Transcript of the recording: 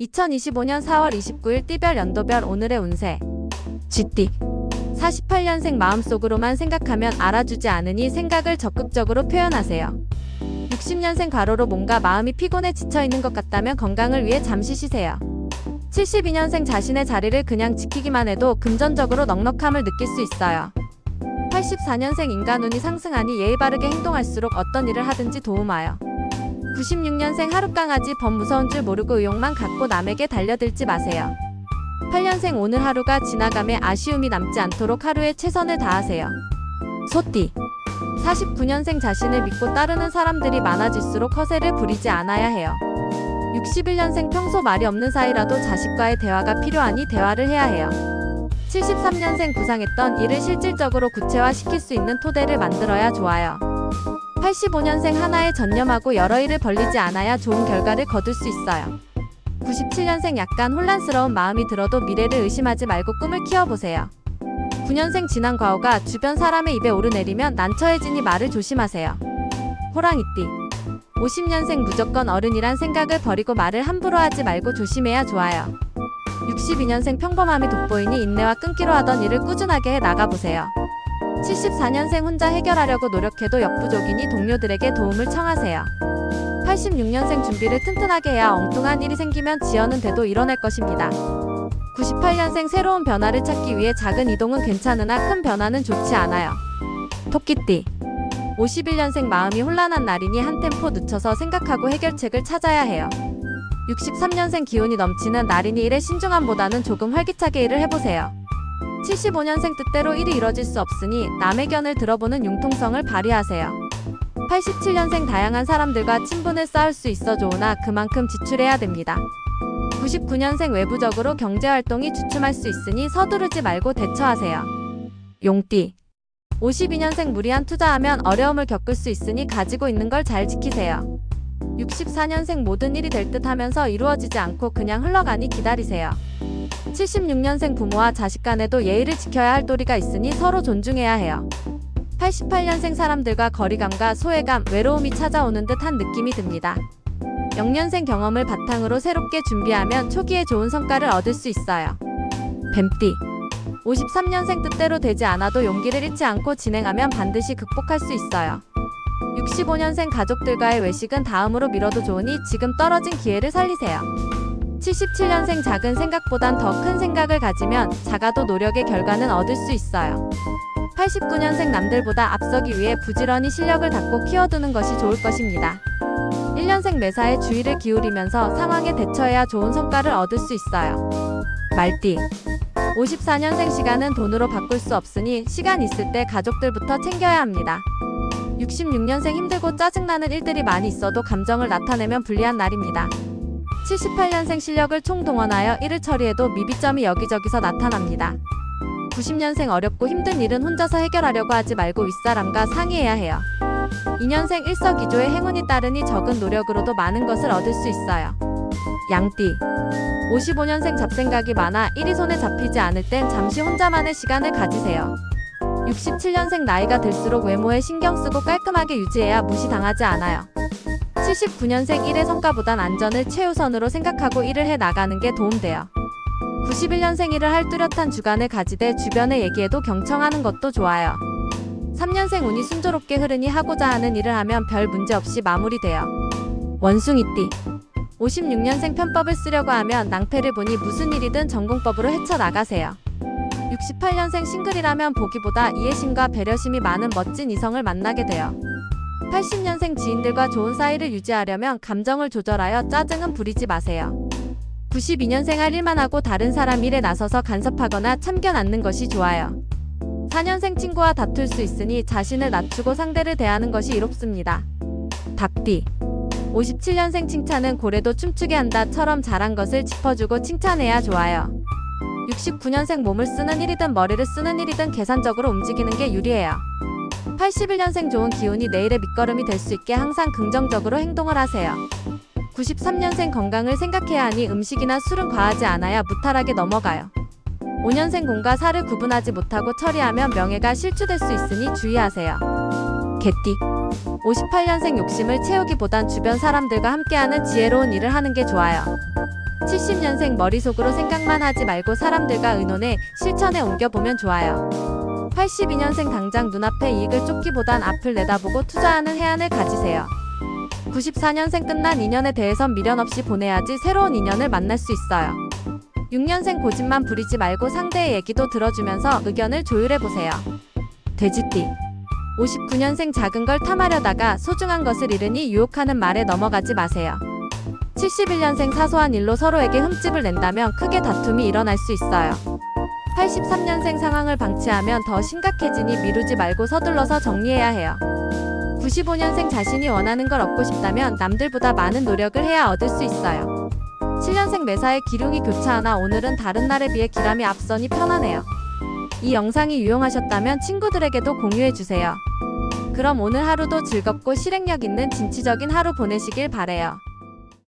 2025년 4월 29일 띠별 연도별 오늘의 운세 쥐띠 48년생 마음속으로만 생각하면 알아주지 않으니 생각을 적극적으로 표현하세요. 60년생 과로로 뭔가 마음이 피곤해 지쳐 있는 것 같다면 건강을 위해 잠시 쉬세요. 72년생 자신의 자리를 그냥 지키기만 해도 금전적으로 넉넉함을 느낄 수 있어요. 84년생 인간 운이 상승하니 예의 바르게 행동할수록 어떤 일을 하든지 도움와요. 96년생 하룻강아지 범 무서운 줄 모르고 의욕만 갖고 남에게 달려들지 마세요. 8년생 오늘 하루가 지나감에 아쉬움이 남지 않도록 하루에 최선을 다하세요. 소띠 49년생 자신을 믿고 따르는 사람들이 많아질수록 허세를 부리지 않아야 해요. 61년생 평소 말이 없는 사이라도 자식과의 대화가 필요하니 대화를 해야 해요. 73년생 구상했던 일을 실질적으로 구체화시킬 수 있는 토대를 만들어야 좋아요. 85년생 하나에 전념하고 여러 일을 벌리지 않아야 좋은 결과를 거둘 수 있어요. 97년생 약간 혼란스러운 마음이 들어도 미래를 의심하지 말고 꿈을 키워보세요. 9년생 지난 과오가 주변 사람의 입에 오르내리면 난처해지니 말을 조심하세요. 호랑이띠 50년생 무조건 어른이란 생각을 버리고 말을 함부로 하지 말고 조심해야 좋아요. 62년생 평범함이 돋보이니 인내와 끊기로 하던 일을 꾸준하게 해 나가보세요. 74년생 혼자 해결하려고 노력해도 역부족이니 동료들에게 도움을 청하세요. 86년생 준비를 튼튼하게 해야 엉뚱한 일이 생기면 지연은 돼도 일어날 것입니다. 98년생 새로운 변화를 찾기 위해 작은 이동은 괜찮으나 큰 변화는 좋지 않아요. 토끼띠 51년생 마음이 혼란한 날이니 한 템포 늦춰서 생각하고 해결책을 찾아야 해요. 63년생 기운이 넘치는 날이니 일에 신중함보다는 조금 활기차게 일을 해보세요. 75년생 뜻대로 일이 이뤄질 수 없으니 남의 견을 들어보는 융통성을 발휘하세요. 87년생 다양한 사람들과 친분을 쌓을 수 있어 좋으나 그만큼 지출해야 됩니다. 99년생 외부적으로 경제활동이 주춤할 수 있으니 서두르지 말고 대처하세요. 용띠 52년생 무리한 투자하면 어려움을 겪을 수 있으니 가지고 있는 걸 잘 지키세요. 64년생 모든 일이 될 듯 하면서 이루어지지 않고 그냥 흘러가니 기다리세요. 76년생 부모와 자식 간에도 예의를 지켜야 할 도리가 있으니 서로 존중해야 해요. 88년생 사람들과 거리감과 소외감, 외로움이 찾아오는 듯한 느낌이 듭니다. 0년생 경험을 바탕으로 새롭게 준비하면 초기에 좋은 성과를 얻을 수 있어요. 뱀띠 53년생 뜻대로 되지 않아도 용기를 잃지 않고 진행하면 반드시 극복할 수 있어요. 65년생 가족들과의 외식은 다음으로 미뤄도 좋으니 지금 떨어진 기회를 살리세요. 77년생 작은 생각보단 더 큰 생각을 가지면 작아도 노력의 결과는 얻을 수 있어요. 89년생 남들보다 앞서기 위해 부지런히 실력을 닦고 키워두는 것이 좋을 것입니다. 1년생 매사에 주의를 기울이면서 상황에 대처해야 좋은 성과를 얻을 수 있어요. 말띠 54년생 시간은 돈으로 바꿀 수 없으니 시간 있을 때 가족들부터 챙겨야 합니다. 66년생 힘들고 짜증나는 일들이 많이 있어도 감정을 나타내면 불리한 날입니다. 78년생 실력을 총동원하여 일을 처리해도 미비점이 여기저기서 나타납니다. 90년생 어렵고 힘든 일은 혼자서 해결하려고 하지 말고 윗사람과 상의해야 해요. 2년생 일석이조의 행운이 따르니 적은 노력으로도 많은 것을 얻을 수 있어요. 양띠 55년생 잡생각이 많아 일이 손에 잡히지 않을 땐 잠시 혼자만의 시간을 가지세요. 67년생 나이가 들수록 외모에 신경 쓰고 깔끔하게 유지해야 무시당하지 않아요. 79년생 일의 성과보단 안전을 최우선으로 생각하고 일을 해 나가는 게 도움돼요. 91년생 일을 할 뚜렷한 주관을 가지되 주변에 얘기해도 경청하는 것도 좋아요. 3년생 운이 순조롭게 흐르니 하고자 하는 일을 하면 별 문제 없이 마무리돼요. 원숭이띠 56년생 편법을 쓰려고 하면 낭패를 보니 무슨 일이든 전공법으로 헤쳐나가세요. 68년생 싱글이라면 보기보다 이해심과 배려심이 많은 멋진 이성을 만나게 돼요. 80년생 지인들과 좋은 사이를 유지하려면 감정을 조절하여 짜증은 부리지 마세요. 92년생 할 일만 하고 다른 사람 일에 나서서 간섭하거나 참견 않는 것이 좋아요. 4년생 친구와 다툴 수 있으니 자신을 낮추고 상대를 대하는 것이 이롭습니다. 닭띠 57년생 칭찬은 고래도 춤추게 한다처럼 잘한 것을 짚어주고 칭찬해야 좋아요. 69년생 몸을 쓰는 일이든 머리를 쓰는 일이든 계산적으로 움직이는 게 유리해요. 81년생 좋은 기운이 내일의 밑거름이 될 수 있게 항상 긍정적으로 행동을 하세요. 93년생 건강을 생각해야 하니 음식이나 술은 과하지 않아야 무탈하게 넘어가요. 5년생 공과 사를 구분하지 못하고 처리하면 명예가 실추될 수 있으니 주의하세요. 개띠 58년생 욕심을 채우기보단 주변 사람들과 함께하는 지혜로운 일을 하는 게 좋아요. 70년생 머릿속으로 생각만 하지 말고 사람들과 의논해 실천에 옮겨보면 좋아요. 82년생 당장 눈앞의 이익을 쫓기보단 앞을 내다보고 투자하는 해안을 가지세요. 94년생 끝난 2년에 대해선 미련 없이 보내야지 새로운 인연을 만날 수 있어요. 6년생 고집만 부리지 말고 상대의 얘기도 들어주면서 의견을 조율해보세요. 돼지띠 59년생 작은 걸 탐하려다가 소중한 것을 잃으니 유혹하는 말에 넘어가지 마세요. 71년생 사소한 일로 서로에게 흠집을 낸다면 크게 다툼이 일어날 수 있어요. 83년생 상황을 방치하면 더 심각해지니 미루지 말고 서둘러서 정리해야 해요. 95년생 자신이 원하는 걸 얻고 싶다면 남들보다 많은 노력을 해야 얻을 수 있어요. 7년생 매사에 기륭이 교차하나 오늘은 다른 날에 비해 기람이 앞서니 편하네요. 이 영상이 유용하셨다면 친구들에게도 공유해주세요. 그럼 오늘 하루도 즐겁고 실행력 있는 진취적인 하루 보내시길 바래요.